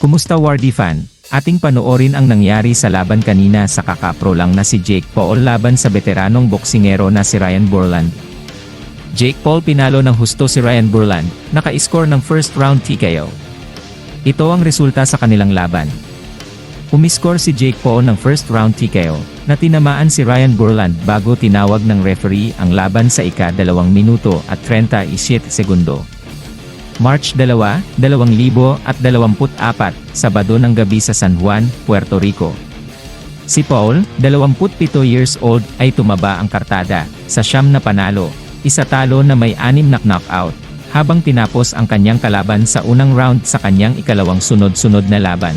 Kumusta Wardy fan? Ating panoorin ang nangyari sa laban kanina sa kakapro lang na si Jake Paul laban sa veteranong boksingero na si Ryan Burland. Jake Paul pinalo ng husto si Ryan Burland, naka-score ng first round TKO. Ito ang resulta sa kanilang laban. Umiscore si Jake Paul ng first round TKO, na tinamaan si Ryan Burland bago tinawag ng referee ang laban sa ika-2 minuto at 37 segundo. March 2, 2024, Sabado ng gabi sa San Juan, Puerto Rico. Si Paul, 27 years old, ay tumaba ang kartada, sa siyam na panalo, isa talo na may anim na knockout, habang tinapos ang kanyang kalaban sa unang round sa kanyang ikalawang sunod-sunod na laban.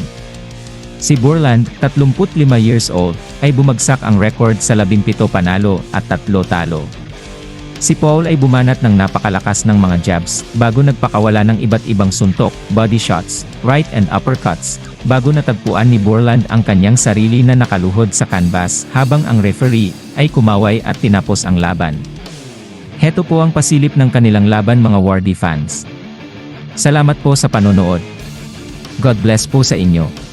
Si Burland, 35 years old, ay bumagsak ang record sa 17 panalo at 3 talo. Si Paul ay bumanat ng napakalakas ng mga jabs, bago nagpakawala ng iba't ibang suntok, body shots, right and uppercuts, bago natagpuan ni Borland ang kanyang sarili na nakaluhod sa canvas habang ang referee ay kumaway at tinapos ang laban. Heto po ang pasilip ng kanilang laban mga Wardy fans. Salamat po sa panonood. God bless po sa inyo.